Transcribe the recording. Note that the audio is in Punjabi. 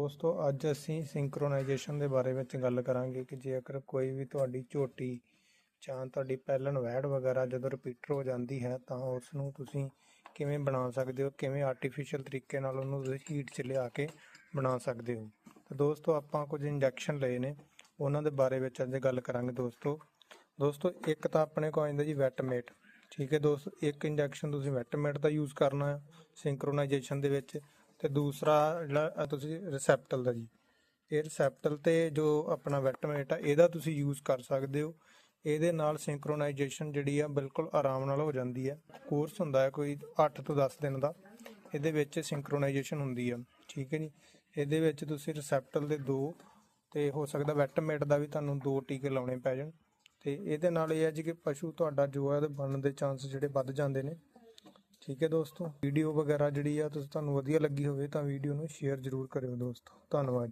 ਦੋਸਤੋ, ਅੱਜ ਅਸੀਂ ਸਿੰਕਰੋਨਾਈਜੇਸ਼ਨ ਦੇ ਬਾਰੇ ਵਿੱਚ ਗੱਲ ਕਰਾਂਗੇ ਕਿ ਜੇਕਰ ਕੋਈ ਵੀ ਤੁਹਾਡੀ ਝੋਟੀ ਜਾਂ ਤੁਹਾਡੀ ਪੈਲਨ ਵੈੜ ਵਗੈਰਾ ਜਦੋਂ ਰਿਪੀਟਰ ਹੋ ਜਾਂਦੀ ਹੈ, ਤਾਂ ਉਸ ਨੂੰ ਤੁਸੀਂ ਕਿਵੇਂ ਬਣਾ ਸਕਦੇ ਹੋ? ਕਿਵੇਂ ਆਰਟੀਫੀਸ਼ੀਅਲ ਤਰੀਕੇ ਨਾਲ ਉਹਨੂੰ ਤੁਸੀਂ ਹੀਟ 'ਚ ਲਿਆ ਕੇ ਬਣਾ ਸਕਦੇ ਹੋ? ਤਾਂ ਦੋਸਤੋ, ਆਪਾਂ ਕੁਝ ਇੰਜੈਕਸ਼ਨ ਲਏ ਨੇ। ਉਹਨਾਂ ਦੇ ਬਾਰੇ ਵਿੱਚ ਅੱਜ ਗੱਲ ਕਰਾਂਗੇ ਦੋਸਤੋ। ਦੋਸਤੋ, ਇੱਕ ਤਾਂ ਆਪਣੇ ਕੋਲ ਆਉਂਦਾ ਜੀ ਵੈਟਮੇਟ ਠੀਕ ਹੈ ਦੋਸਤੋ, ਇੱਕ ਇੰਜੈਕਸ਼ਨ ਤੁਸੀਂ ਵੈਟਮੇਟ ਦਾ ਯੂਜ਼ ਕਰਨਾ ਹੈ ਸਿੰਕਰੋਨਾਈਜੇਸ਼ਨ ਦੇ ਵਿੱਚ। ਤੇ ਦੂਸਰਾ ਜਿਹੜਾ ਤੁਸੀਂ ਰਿਸੈਪਟਲ ਦਾ ਜੀ। ਇਹ ਰਿਸੈਪਟਲ ਤੇ ਜੋ ਆਪਣਾ ਵੈਟਮੇਟ ਆ, ਇਹਦਾ ਤੁਸੀਂ ਯੂਜ਼ ਕਰ ਸਕਦੇ ਹੋ। ਇਹਦੇ ਨਾਲ ਸਿੰਕਰੋਨਾਈਜੇਸ਼ਨ ਜਿਹੜੀ ਆ, ਬਿਲਕੁਲ ਆਰਾਮ ਨਾਲ ਹੋ ਜਾਂਦੀ ਹੈ ਕੋਰਸ ਹੁੰਦਾ ਹੈ ਕੋਈ 8 ਤੋਂ 10 ਦਿਨ ਦਾ। ਇਹਦੇ ਵਿੱਚ ਸਿੰਕਰੋਨਾਈਜੇਸ਼ਨ ਹੁੰਦੀ ਆ। ਠੀਕ ਹੈ ਜੀ? ਇਹਦੇ ਵਿੱਚ ਤੁਸੀਂ ਰਿਸੈਪਟਲ ਦੇ ਦੋ, ਤੇ ਹੋ ਸਕਦਾ ਵੈਟਮੇਟ ਦਾ ਵੀ ਤੁਹਾਨੂੰ ਦੋ ਟੀਕੇ ਲਾਉਣੇ ਪੈ ਜਾਣ। ਤੇ ਇਹਦੇ ਨਾਲ ਇਹ ਹੈ ਜੀ ਕਿ ਪਸ਼ੂ ਤੁਹਾਡਾ ਜੋ ਹੈ, ਉਹਦੇ ਬਣਨ ਦੇ ਚਾਂਸ ਜਿਹੜੇ ਵੱਧ ਜਾਂਦੇ ਨੇ। ਠੀਕ ਹੈ ਦੋਸਤੋ ਵੀਡੀਓ ਵਗੈਰਾ ਜਿਹੜੀ ਆ ਤੁਸੀਂ ਤੁਹਾਨੂੰ ਵਧੀਆ ਲੱਗੀ ਹੋਵੇ ਤਾਂ ਵੀਡੀਓ ਨੂੰ ਸ਼ੇਅਰ ਜ਼ਰੂਰ ਕਰਿਓ ਦੋਸਤੋ। ਧੰਨਵਾਦ ਜੀ।